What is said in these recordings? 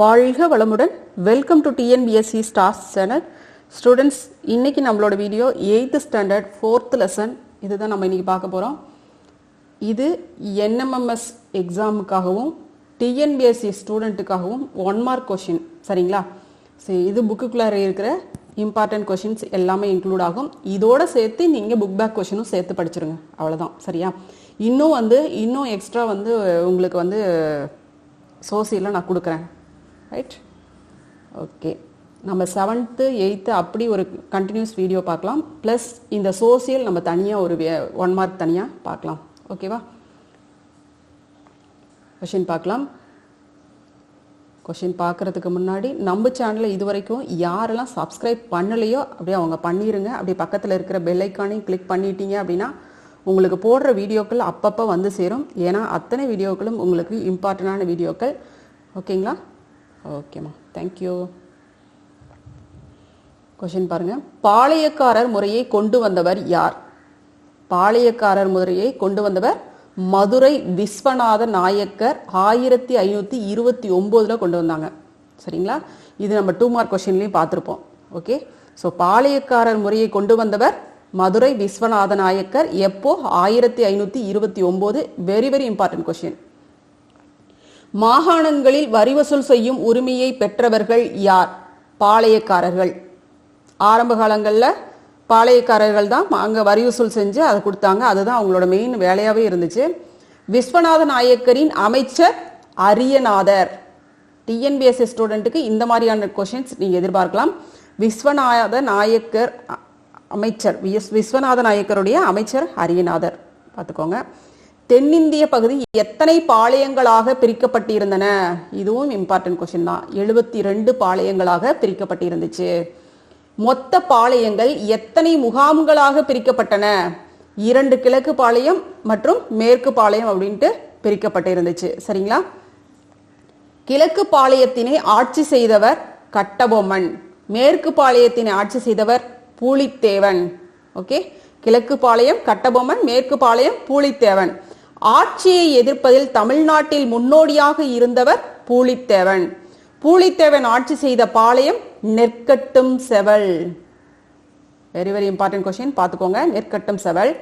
வாழ்க வளமுடன். Welcome to TNPSC stars channel students இன்னைக்கு நம்மளோட video eight standard fourth lesson இதுதான் நம்ம இன்னைக்கு பார்க்க போகிறோம் இது என்எம்எம்எஸ் எக்ஸாமுக்காகவும் டிஎன்பிஎஸ்சி ஸ்டூடெண்ட்டுக்காகவும் ஒன் மார்க் கொஷின் சரிங்களா? சரி இது புக்குக்குள்ளார இருக்கிற இம்பார்ட்டன்ட் கொஷின்ஸ் எல்லாமே இன்க்ளூட் ஆகும். இதோட சேர்த்து நீங்கள் புக் பேக் கொஷினும் சேர்த்து படிச்சிருங்க. அவ்வளோதான் சரியா? இன்னும் வந்து இன்னும் எக்ஸ்ட்ரா வந்து உங்களுக்கு வந்து சோசியலில் நான் கொடுக்குறேன். ரைட் ஓகே நம்ம செவன்த்து எயித்து அப்படி ஒரு கண்டினியூஸ் வீடியோ பார்க்கலாம். ப்ளஸ் இந்த சோசியல் நம்ம தனியாக ஒரு ஒன் மார்க் தனியாக பார்க்கலாம். ஓகேவா கொஷின் பார்க்கலாம். கொஷின் பார்க்குறதுக்கு முன்னாடி நம்ம சேனலில் இது வரைக்கும் யாரெல்லாம் சப்ஸ்கிரைப் பண்ணலையோ அப்படியே அவங்க பண்ணிடுங்க அப்படியே பக்கத்தில் இருக்கிற பெல் ஐக்கானையும் கிளிக் பண்ணிட்டீங்க அப்படின்னா உங்களுக்கு போடுற வீடியோக்கள் அப்பப்போ வந்து சேரும். ஏன்னா அத்தனை வீடியோக்களும் உங்களுக்கு இம்பார்ட்டண்டான வீடியோக்கள் ஓகேங்களா ஓகேம்மா தேங்க்யூ கொஷின் பாருங்க. பாளையக்காரர் முறையை கொண்டு வந்தவர் யார்? பாளையக்காரர் முறையை கொண்டு வந்தவர் மதுரை விஸ்வநாத நாயக்கர் ஆயிரத்தி ஐநூற்றி இருபத்தி ஒம்போதில் கொண்டு வந்தாங்க. சரிங்களா? இது நம்ம டூ மார்க் கொஷின்லையும் பார்த்துருப்போம். ஓகே ஸோ பாளையக்காரர் முறையை கொண்டு வந்தவர் மதுரை விஸ்வநாத நாயக்கர். எப்போ? ஆயிரத்தி ஐநூற்றி இருபத்தி ஒம்போது. வெரி வெரி இம்பார்ட்டன்ட் கொஷின் மாகாணங்களில் வரி வசூல் செய்யும் உரிமையை பெற்றவர்கள் யார்? பாளையக்காரர்கள். ஆரம்ப காலங்களில் பாளையக்காரர்கள் தான் அங்கே வரி வசூல் செஞ்சு அதை கொடுத்தாங்க. அதுதான் அவங்களோட மெயின் வேலையாகவே இருந்துச்சு. விஸ்வநாத நாயக்கரின் அமைச்சர் அரியநாதர். டிஎன்பிஎஸ்சி ஸ்டூடெண்ட்டுக்கு இந்த மாதிரியான கொஷின்ஸ் நீங்கள் எதிர்பார்க்கலாம். விஸ்வநாத நாயக்கர் அமைச்சர் விஸ் விஸ்வநாத நாயக்கருடைய அமைச்சர் அரியநாதர். பார்த்துக்கோங்க. தென்னிந்திய பகுதி எத்தனை பாளையங்களாக பிரிக்கப்பட்டிருந்தன? இதுவும் இம்பார்ட்டன்ட் கொஷின் தான். எழுபத்தி ரெண்டு பாளையங்களாக பிரிக்கப்பட்டிருந்துச்சு. மொத்த பாளையங்கள் எத்தனை முகாம்களாக பிரிக்கப்பட்டன? இரண்டு கிழக்கு பாளையம் மற்றும் மேற்கு பாளையம் அப்படின்ட்டு பிரிக்கப்பட்டிருந்துச்சு. சரிங்களா? கிழக்கு பாளையத்தினை ஆட்சி செய்தவர் கட்டபொம்மன். மேற்கு பாளையத்தினை ஆட்சி செய்தவர் பூலித்தேவன். ஓகே? கிழக்கு பாளையம் கட்டபொம்மன் மேற்கு பாளையம் பூலித்தேவன். ஆட்சியை எதிர்ப்பதில் தமிழ்நாட்டில் முன்னோடியாக இருந்தவர் பூலித்தேவன். பூலித்தேவன் ஆட்சி செய்த பாளையம் Nerkattum Seval. Very very important question பார்த்துக்கோங்க. நெற்கட்டும் செவல்.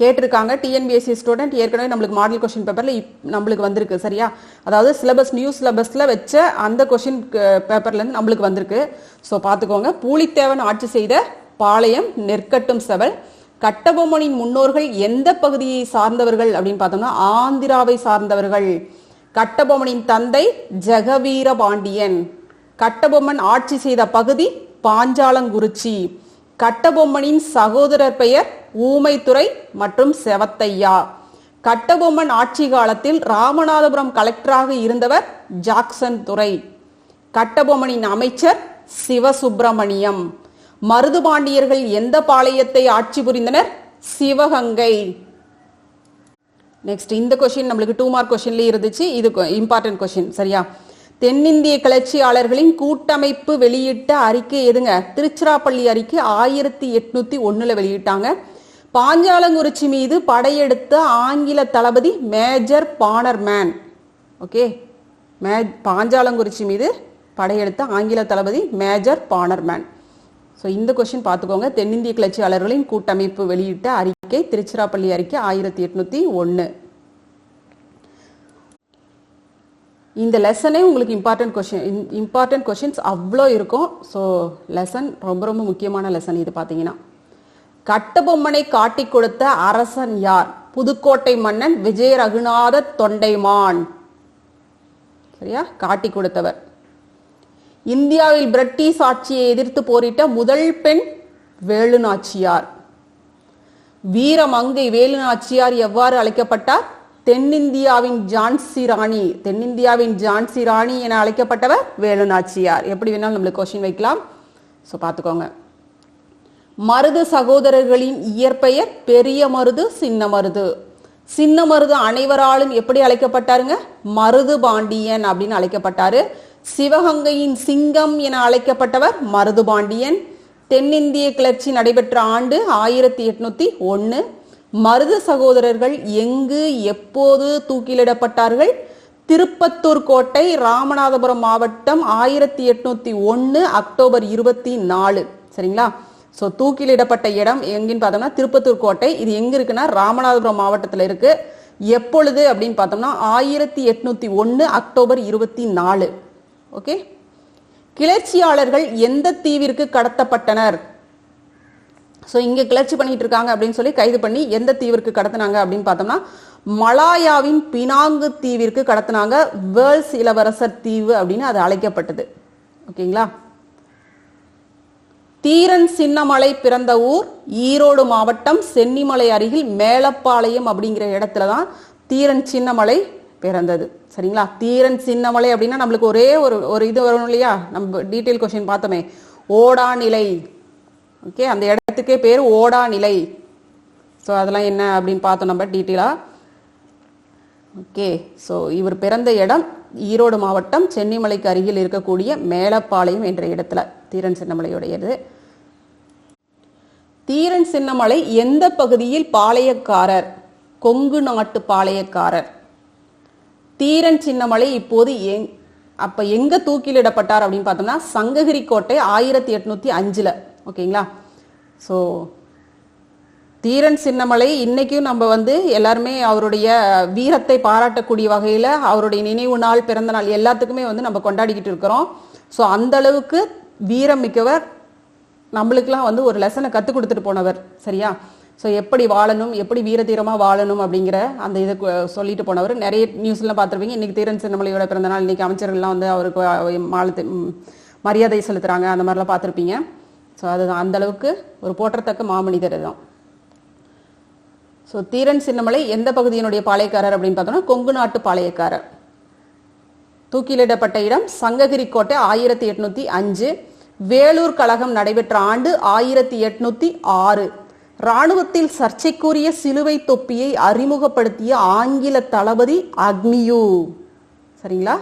கேட்டிருக்காங்க. டிஎன்பிஎஸ்சி ஸ்டூடெண்ட் ஏற்கனவே நம்மளுக்கு மாடல் கொஸ்டின் பேப்பரில் நம்மளுக்கு வந்திருக்கு. சரியா? அதாவது சிலபஸ் நியூ சிலபஸில் வச்ச அந்த கொஸ்டின் பேப்பர்லேருந்து நம்மளுக்கு வந்திருக்கு. ஸோ பார்த்துக்கோங்க. பூலித்தேவன் ஆட்சி செய்த பாளையம் நெற்கட்டும் செவல். கட்டபொம்மனின் முன்னோர்கள் எந்த பகுதியை சார்ந்தவர்கள் அப்படின்னு பார்த்தோம்னா ஆந்திராவை சார்ந்தவர்கள். கட்டபொம்மனின் தந்தை ஜெகவீர பாண்டியன். கட்டபொம்மன் ஆட்சி செய்த பகுதி பாஞ்சாலங்குறிச்சி. கட்டபொம்மனின் சகோதரர் பெயர் ஊமைத்துறை மற்றும் செவத்தையா. கட்டபொம்மன் ஆட்சி காலத்தில் ராமநாதபுரம் கலெக்டராக இருந்தவர் ஜாக்சன் துறை. கட்டபொம்மனின் அமைச்சர் சிவசுப்பிரமணியம். மருதுபாண்டியர்கள் எந்த பாளையத்தை ஆட்சி புரிந்தனர்? சிவகங்கை. நெக்ஸ்ட் இந்த கொஷின் நம்மளுக்கு டூ மார்க் கொஷின்லேயே இருந்துச்சு. இது இம்பார்ட்டன்ட் கொஷின் சரியா? தென்னிந்திய கிளர்ச்சியாளர்களின் கூட்டமைப்பு வெளியிட்ட அறிக்கை எதுங்க? திருச்சிராப்பள்ளி அறிக்கை ஆயிரத்தி எட்நூத்தி ஒன்னுல வெளியிட்டாங்க. பாஞ்சாலங்குறிச்சி மீது படையெடுத்த ஆங்கில தளபதி மேஜர் பானர்மேன் ஓகே? மே பாஞ்சாலங்குறிச்சி மீது படையெடுத்த ஆங்கில தளபதி மேஜர் பானர்மேன் ஸோ இந்த கொஷின் பார்த்துக்கோங்க. தென்னிந்திய கிளர்ச்சியாளர்களின் கூட்டமைப்பு வெளியிட்ட அறிக்கை திருச்சிராப்பள்ளி அறிக்கை ஆயிரத்தி எட்நூத்தி ஒன்று இந்த லெசனே உங்களுக்கு இம்பார்ட்டன்ட் கொஷின் இம்பார்ட்டன்ட் கொஷின்ஸ் அவ்வளோ இருக்கும். ஸோ லெசன் ரொம்ப ரொம்ப முக்கியமான லெசன் இது பார்த்தீங்கன்னா. கட்டபொம்மனை காட்டி கொடுத்த அரசன் யார்? புதுக்கோட்டை மன்னன் விஜய ரகுநாத தொண்டைமான். சரியா? காட்டிக் கொடுத்தவர். இந்தியாவில் பிரிட்டிஷ் ஆட்சியை எதிர்த்து போரிட்ட முதல் பெண் வேலுநாச்சியார். வீரமங்கை வேலுநாச்சியார் எவ்வாறு அழைக்கப்பட்டார்? தென்னிந்தியாவின் ஜான்சி ராணி தென்னிந்தியாவின் ஜான்சி ராணி என அழைக்கப்பட்டவர் வேலுநாச்சியார். எப்படி வேணாலும் நம்மளுக்கு கொஸ்டின் வைக்கலாம். ஸோ பார்த்துக்கோங்க. மருது சகோதரர்களின் இயற்பெயர் பெரிய மருது சின்ன மருது. சின்ன மருது அனைவராலும் எப்படி அழைக்கப்பட்டாருங்க? மருது பாண்டியன் அப்படின்னு அழைக்கப்பட்டாரு. சிவகங்கையின் சிங்கம் என அழைக்கப்பட்டவர் மருதுபாண்டியன். தென்னிந்திய கிளர்ச்சி நடைபெற்ற ஆண்டு ஆயிரத்தி எட்நூத்தி ஒன்று மருது சகோதரர்கள் எங்கு எப்போது தூக்கிலிடப்பட்டார்கள்? திருப்பத்தூர் கோட்டை ராமநாதபுரம் மாவட்டம் ஆயிரத்தி எட்நூத்தி ஒன்று அக்டோபர் இருபத்தி நாலு. சரிங்களா? ஸோ தூக்கிலிடப்பட்ட இடம் எங்கன்னு பார்த்தோம்னா திருப்பத்தூர் கோட்டை. இது எங்க இருக்குன்னா ராமநாதபுரம் மாவட்டத்தில் இருக்கு. எப்பொழுது அப்படின்னு பார்த்தோம்னா ஆயிரத்தி எட்நூத்தி ஒன்று அக்டோபர் இருபத்தி நாலு. ஓகே? கிளர்ச்சியாளர்கள் எந்த தீவிற்கு கடத்தப்பட்டனர்? ஸோ இங்கே கிளர்ச்சி பண்ணிட்டு இருக்காங்க அப்படின்னு சொல்லி கைது பண்ணி எந்த தீவிற்கு கடத்தினாங்க அப்படின்னு பார்த்தோம்னா மலாயாவின் பினாங்கு தீவிற்கு கடத்தினாங்க வேர்ல்ஸ் இளவரசர் தீவு அப்படின்னு அது அழைக்கப்பட்டது. ஓகேங்களா? தீரன் சின்னமலை பிறந்த ஊர் ஈரோடு மாவட்டம் சென்னிமலை அருகில் மேலப்பாளையம் அப்படிங்கிற இடத்துல தான் தீரன் சின்னமலை பிறந்தது. சரிங்களா? தீரன் சின்னமலை அப்படின்னா நம்மளுக்கு ஒரே ஒரு ஒரு இது வரும் இல்லையா? நம்ம டீட்டெயில் கொஷின் பார்த்தோமே. ஓடா நிலை ஓகே அந்த இடத்துக்கே பேர் ஓடா நிலை ஸோ அதெல்லாம் என்ன அப்படின்னு பார்த்தோம் நம்ம டீட்டெயிலாக ஓகே ஸோ இவர் பிறந்த இடம் ஈரோடு மாவட்டம் சென்னிமலைக்கு அருகில் இருக்கக்கூடிய மேலப்பாளையம் என்ற இடத்துல. தீரன் சின்னமலையுடையது. தீரன் சின்னமலை எந்த பகுதியில் பாளையக்காரர்? கொங்கு நாட்டு பாளையக்காரர். தீரன் சின்னமலை இப்போது எங் அப்ப எங்க தூக்கிலிடப்பட்டார் அப்படின்னு பார்த்தோம்னா சங்ககிரி கோட்டை ஆயிரத்தி எட்நூத்தி அஞ்சுல. ஓகேங்களா? ஸோ தீரன் சின்னமலை இன்னைக்கும் நம்ம வந்து எல்லாருமே அவருடைய வீரத்தை பாராட்டக்கூடிய வகையில் அவருடைய நினைவு நாள் பிறந்த நாள் எல்லாத்துக்குமே வந்து நம்ம கொண்டாடிக்கிட்டு இருக்கிறோம். ஸோ அந்த அளவுக்கு வீரம் மிக்கவர் நம்மளுக்கெல்லாம் வந்து ஒரு லெசனை கற்றுக் கொடுத்துட்டு போனவர் சரியா? ஸோ எப்படி வாழணும் எப்படி வீரதீரமாக வாழணும் அப்படிங்கிற அந்த இதை சொல்லிட்டு போனவர். நிறைய நியூஸ்லாம் பார்த்துருப்பீங்க. இன்றைக்கி தீரன் சின்னமலையோட பிறந்த நாள் இன்னைக்கு அமைச்சர்கள்லாம் வந்து அவருக்கு அஹ், மாலத்து மரியாதை செலுத்துகிறாங்க அந்த மாதிரிலாம் பார்த்துருப்பீங்க. ஸோ அதுதான். அந்த அளவுக்கு ஒரு போற்றத்தக்க மாமனிதர் தான் ஸோ தீரன் சின்னமலை எந்த பகுதியினுடைய பாளையக்காரர் அப்படின்னு பார்த்தோம்னா கொங்கு நாட்டு பாளையக்காரர். தூக்கிலிடப்பட்ட இடம் சங்ககிரி கோட்டை ஆயிரத்தி எட்நூற்றி அஞ்சு. வேலூர் கழகம் நடைபெற்ற ஆண்டு ஆயிரத்தி எட்நூற்றி ஆறு. ராணுவத்தில் சர்ச்சைக்குரிய சிலுவை தொப்பியை அறிமுகப்படுத்திய ஆங்கில தளபதி அக்னியூ. சரிங்களா?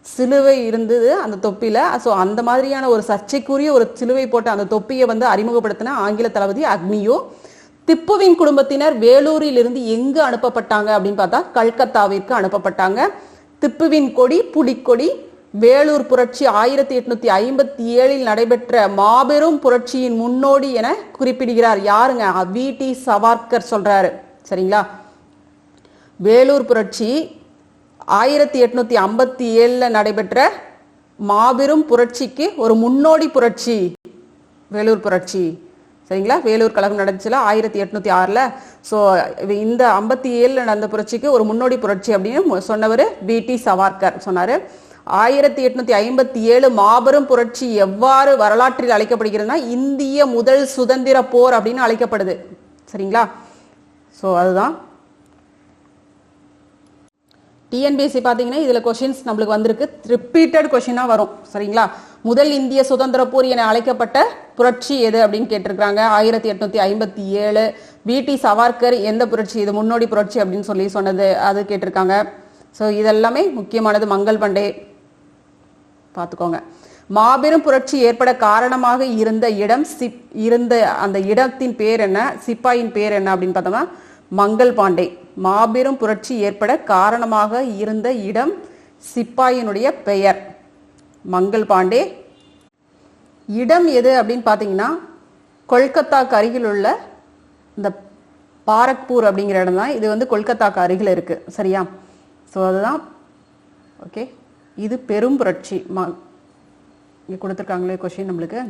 சிலுவை இருந்தது அந்த தொப்பியில. ஸோ அந்த மாதிரியான ஒரு சர்ச்சைக்குரிய ஒரு சிலுவை போட்ட அந்த தொப்பியை வந்து அறிமுகப்படுத்தின ஆங்கில தளபதி அக்னியோ. திப்புவின் குடும்பத்தினர் வேலூரிலிருந்து எங்கு அனுப்பப்பட்டாங்க அப்படின்னு பார்த்தா கல்கத்தாவிற்கு அனுப்பப்பட்டாங்க. திப்புவின் கொடி புலிக்கொடி வேலூர் புரட்சி ஆயிரத்தி எட்நூத்தி ஐம்பத்தி ஏழில் நடைபெற்ற மாபெரும் புரட்சியின் முன்னோடி என குறிப்பிடுகிறார். யாருங்க? வி. டி. சவார்கர் சொல்றாரு. சரிங்களா? வேலூர் புரட்சி ஆயிரத்தி எட்நூத்தி ஐம்பத்தி ஏழில் நடைபெற்ற மாபெரும் புரட்சிக்கு ஒரு முன்னோடி புரட்சி. வேலூர் புரட்சி. சரிங்களா? வேலூர் கழகம் நடந்துச்சுல ஆயிரத்தி எட்நூத்தி ஆறுல. ஸோ இந்த ஐம்பத்தி ஏழில் நடந்த புரட்சிக்கு ஒரு முன்னோடி புரட்சி அப்படின்னு சொன்னவர் வி. டி. சவார்கர் சொன்னாரு. ஆயிரத்தி எட்நூத்தி ஐம்பத்தி ஏழு மாபெரும் புரட்சி எவ்வாறு வரலாற்றில் அழைக்கப்படுகிறதுனா இந்திய முதல் சுதந்திர போர் அப்படின்னு அழைக்கப்படுது. சரிங்களா? ஸோ அதுதான். டிஎன்பிஎஸ்சி பார்த்தீங்கன்னா இதில் கொஷின்ஸ் நம்மளுக்கு வந்திருக்கு. ரிப்பீட்டட் கொஷினாக வரும். சரிங்களா? முதல் இந்திய சுதந்திர போர் என அழைக்கப்பட்ட புரட்சி எது அப்படின்னு கேட்டிருக்கிறாங்க. ஆயிரத்தி எட்நூத்தி ஐம்பத்தி ஏழு பிடி சவார்கர் எந்த புரட்சி? இது முன்னோடி புரட்சி அப்படின்னு சொல்லி சொன்னது அது கேட்டிருக்காங்க. ஸோ இதெல்லாமே முக்கியமானது மங்கள் பண்டே பார்த்துக்கோங்க. மாபெரும் புரட்சி ஏற்பட காரணமாக இருந்த இடம் சிப் இருந்த அந்த இடத்தின் பேர் என்ன? சிப்பாயின் பேர் என்ன அப்படின்னு பார்த்தோம்னா மங்கள் பாண்டே. மாபெரும் புரட்சி ஏற்பட காரணமாக இருந்த இடம் சிப்பாயினுடைய பெயர். மங்கள் பாண்டே. இடம் எது அப்படின்னு பார்த்தீங்கன்னா கொல்கத்தாக்கு அருகில் உள்ள இந்த பாரக்பூர் அப்படிங்கிற இடம் தான் இது வந்து கொல்கத்தாக்கு அருகில் இருக்குது சரியா? ஸோ அதுதான். ஓகே இது பெரும் புரட்சி. மா இங்கே கொடுத்துருக்காங்களே கொஷின் நம்மளுக்கு.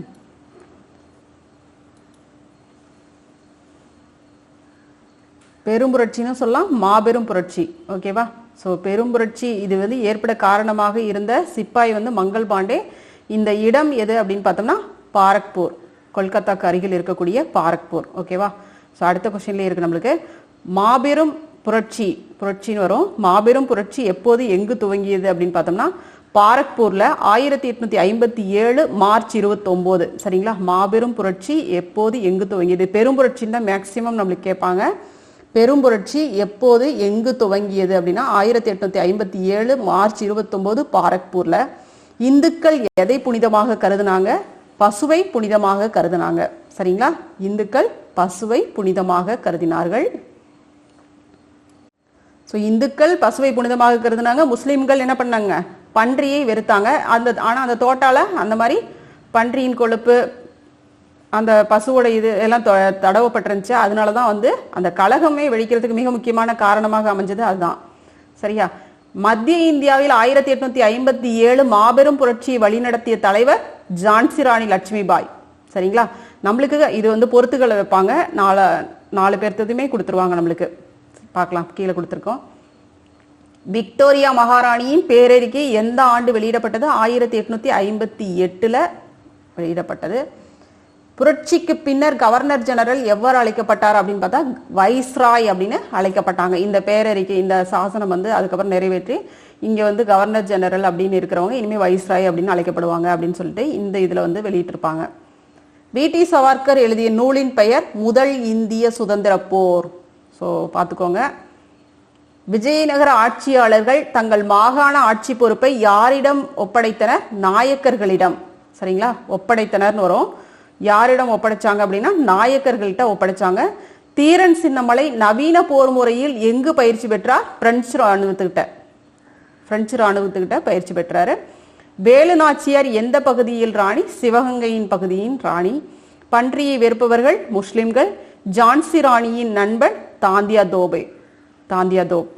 பெரும் புரட்சின்னு சொல்லலாம் மாபெரும் புரட்சி. ஓகேவா ஸோ பெரும் புரட்சி இது வந்து ஏற்பட காரணமாக இருந்த சிப்பாய் வந்து மங்கள் பாண்டே. இந்த இடம் எது அப்படின்னு பார்த்தோம்னா பாரக்பூர். கொல்கத்தாக்கு அருகில் இருக்கக்கூடிய பாரக்பூர். ஓகேவா ஸோ அடுத்த கொஸ்டின்லேயே இருக்கு நம்மளுக்கு. மாபெரும் புரட்சி புரட்சின்னு வரும். மாபெரும் புரட்சி எப்போது எங்கு துவங்கியது அப்படின்னு பார்த்தோம்னா பாரக்பூரில் ஆயிரத்தி எட்நூத்தி ஐம்பத்தி ஏழு மார்ச் இருபத்தொம்போது. சரிங்களா? மாபெரும் புரட்சி எப்போது எங்கு துவங்கியது? பெரும் புரட்சின்னு தான் மேக்சிமம் நம்மளுக்கு கேட்பாங்க. பெரும் புரட்சி எப்போது எங்கு துவங்கியது அப்படின்னா ஆயிரத்தி எட்நூத்தி ஐம்பத்தி ஏழு மார்ச் இருபத்தொம்போது பாரக்பூர்ல. இந்துக்கள் எதை புனிதமாக கருதுனாங்க? பசுவை புனிதமாக கருதுனாங்க. சரிங்களா? இந்துக்கள் பசுவை புனிதமாக கருதினார்கள். ஸோ இந்துக்கள் பசுவை புனிதமாக கருதுனாங்க முஸ்லீம்கள் என்ன பண்ணாங்க? பன்றியை வெறுத்தாங்க. அந்த ஆனால் அந்த தோட்டால அந்த மாதிரி பன்றியின் கொழுப்பு அந்த பசுவோட இது எல்லாம் தொ- தடவப்பட்டிருந்துச்சு. அதனால தான் வந்து அந்த கழகமே வெடிக்கிறதுக்கு மிக முக்கியமான காரணமாக அமைஞ்சது அதுதான். சரியா? மத்திய இந்தியாவில் ஆயிரத்தி எட்நூத்தி ஐம்பத்தி ஏழு மாபெரும் புரட்சியை வழிநடத்திய தலைவர் ஜான்சி ராணி லட்சுமிபாய். சரிங்களா? நம்மளுக்கு இது வந்து பொறுத்துக்களை வைப்பாங்க. நாலு நாலு பேர்த்ததுமே கொடுத்துருவாங்க நம்மளுக்கு. பார்க்கலாம். கீழே கொடுத்துருக்கோம். விக்டோரியா மகாராணியின் பேரறிக்கை எந்த ஆண்டு வெளியிடப்பட்டது? ஆயிரத்தி எட்நூத்தி ஐம்பத்தி எட்டுல வெளியிடப்பட்டது. புரட்சிக்கு பின்னர் கவர்னர் ஜெனரல் எவ்வாறு அழைக்கப்பட்டார் அப்படின்னு பார்த்தா வைஸ்ராய் அப்படின்னு அழைக்கப்பட்டாங்க. இந்த பேரறிக்கை இந்த சாசனம் வந்து அதுக்கப்புறம் நிறைவேற்றி இங்க வந்து கவர்னர் ஜெனரல் அப்படின்னு இருக்கிறவங்க இனிமே வைஸ்ராய் அப்படின்னு அழைக்கப்படுவாங்க அப்படின்னு சொல்லிட்டு இந்த இதுல வந்து வெளியிட்டிருப்பாங்க. பிடி சவார்கர் எழுதிய நூலின் பெயர் முதல் இந்திய சுதந்திர போர். ஸோ பார்த்துக்கோங்க விஜயநகர ஆட்சியாளர்கள் தங்கள் மாகாண ஆட்சி பொறுப்பை யாரிடம் ஒப்படைத்தனர்? நாயக்கர்களிடம். சரிங்களா? ஒப்படைத்தனர்னு வரும். யாரிடம் ஒப்படைச்சாங்க அப்படின்னா நாயக்கர்கள்ட்ட ஒப்படைச்சாங்க. தீரன் சின்னமலை நவீன போர் முறையில் எங்கு பயிற்சி பெற்றார்? பிரெஞ்சு ராணுவத்துக்கிட்ட பிரெஞ்சு ராணுவத்துக்கிட்ட பயிற்சி பெற்றாரு. வேலு நாச்சியார் எந்த பகுதியில் ராணி? சிவகங்கையின் பகுதியின் ராணி. பன்றியை வெறுப்பவர்கள் முஸ்லிம்கள். ஜான்சி ராணியின் நண்பன் தாந்தியா தோபே தாந்தியா தோப்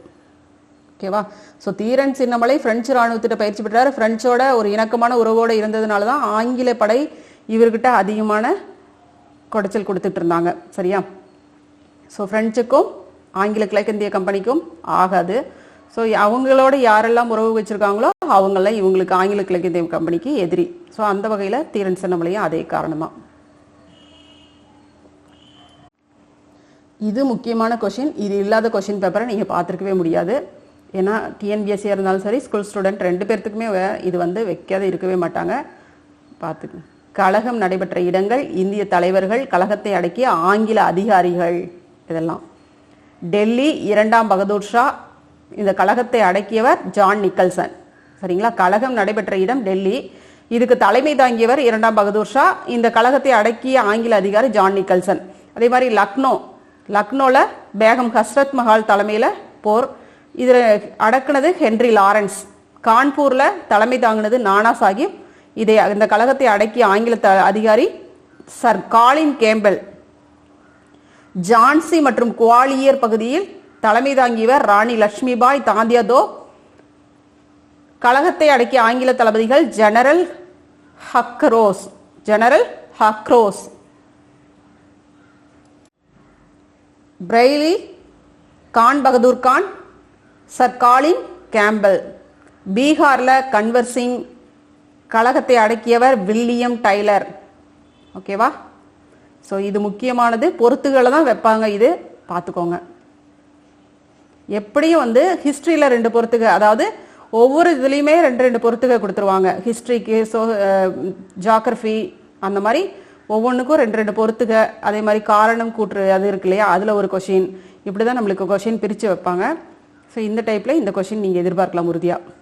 ஓகேவா? ஸோ தீரன் சின்னமலை பிரெஞ்சு ராணுவத்திட்ட பயிற்சி பெற்றார். ஃப்ரெஞ்சோட ஒரு இணக்கமான உறவோடு இருந்ததுனால தான் ஆங்கில படை இவர்கிட்ட அதிகமான குடைச்சல் கொடுத்துட்டு இருந்தாங்க. சரியா? ஸோ ஃப்ரெஞ்சுக்கும் ஆங்கில கிழக்கிந்திய கம்பெனிக்கும் ஆகாது. ஸோ அவங்களோட யாரெல்லாம் உறவு வச்சிருக்காங்களோ அவங்களாம் இவங்களுக்கு ஆங்கில கிழக்கிந்திய கம்பெனிக்கு எதிரி. ஸோ அந்த வகையில் தீரன் சின்னமலையும் அதே காரணமாக இது முக்கியமான கொஷின் இது இல்லாத கொஷின் பேப்பரை நீங்கள் பார்த்துருக்கவே முடியாது. ஏன்னா டிஎன்பிஎஸ்சியாக இருந்தாலும் சரி ஸ்கூல் ஸ்டூடெண்ட் ரெண்டு பேர்த்துக்குமே வே- இது வந்து வைக்காத இருக்கவே மாட்டாங்க. பார்த்துக்கு. கழகம் நடைபெற்ற இடங்கள் இந்திய தலைவர்கள் கழகத்தை அடக்கிய ஆங்கில அதிகாரிகள் இதெல்லாம். டெல்லி இரண்டாம் பகதூர் ஷா இந்த கழகத்தை அடக்கியவர் ஜான் நிக்கல்சன். சரிங்களா? கழகம் நடைபெற்ற இடம் டெல்லி. இதுக்கு தலைமை தாங்கியவர் இரண்டாம் பகதூர் ஷா. இந்த கழகத்தை அடக்கிய ஆங்கில அதிகாரி ஜான் நிக்கல்சன். அதே மாதிரி லக்னோ லக்னோவில் பேகம் ஹஸ்ரத் மஹால் தலைமையில் போர். இதில் அடக்குனது ஹென்றி லாரன்ஸ். கான்பூரில் தலைமை தாங்கினது நானா சாஹிப். இதை இந்த கழகத்தை அடக்கிய ஆங்கில த அதிகாரி சர் காலின் கேம்பல். ஜான்சி மற்றும் குவாலியர் பகுதியில் தலைமை தாங்கியவர் ராணி லட்சுமிபாய் தாந்தியாதோ. கழகத்தை அடக்கிய ஆங்கில தளபதிகள் general Hugh Rose general Hugh Rose. Bareilly Khan Bahadur Khan sir Colin Campbell. பீகாரில் கன்வர்சிங் கழகத்தை அடக்கியவர் வில்லியம் டைலர். ஓகேவா ஸோ இது முக்கியமானது. பொறுத்துகளை தான் வைப்பாங்க இது. பார்த்துக்கோங்க. எப்படியும் வந்து ஹிஸ்ட்ரியில் ரெண்டு பொறுத்துக அதாவது ஒவ்வொரு இதுலேயுமே ரெண்டு ரெண்டு பொறுத்துக கொடுத்துருவாங்க. ஹிஸ்ட்ரிக்கு ஸோ ஜாகிரஃபி அந்த மாதிரி ஒவ்வொன்றுக்கும் ரெண்டு ரெண்டு பொறுத்துக. அதே மாதிரி காரணம் கூற்று அது இருக்கு இல்லையா? அதில் ஒரு கொஷின் இப்படி தான் நம்மளுக்கு கொஷின் பிரித்து வைப்பாங்க. ஸோ இந்த டைப்பில் இந்த கொஷின் நீங்கள் எதிர்பார்க்கலாம் உறுதியாக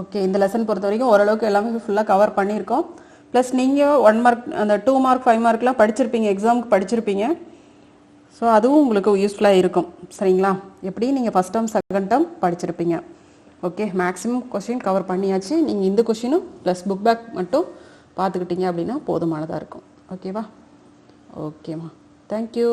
ஓகே இந்த லெசன் பொறுத்த வரைக்கும் ஓரளவுக்கு எல்லாமே ஃபுல்லாக கவர் பண்ணியிருக்கோம். ப்ளஸ் நீங்கள் ஒன் மார்க் அந்த டூ மார்க் ஃபைவ் மார்க்லாம் படிச்சிருப்பீங்க எக்ஸாமுக்கு படிச்சிருப்பீங்க. ஸோ அதுவும் உங்களுக்கு யூஸ்ஃபுல்லாக இருக்கும். சரிங்களா? எப்படி? நீங்கள் ஃபஸ்ட் டேர்ம் செகண்ட் டேர்ம் படிச்சிருப்பீங்க. ஓகே மேக்ஸிமம் கொஷின் கவர் பண்ணியாச்சு. நீங்கள் இந்த கொஷினும் ப்ளஸ் புக் பேக் மட்டும் பார்த்துக்கிட்டீங்க அப்படின்னா போதுமானதாக இருக்கும். ஓகேவா ஓகேம்மா தேங்க்யூ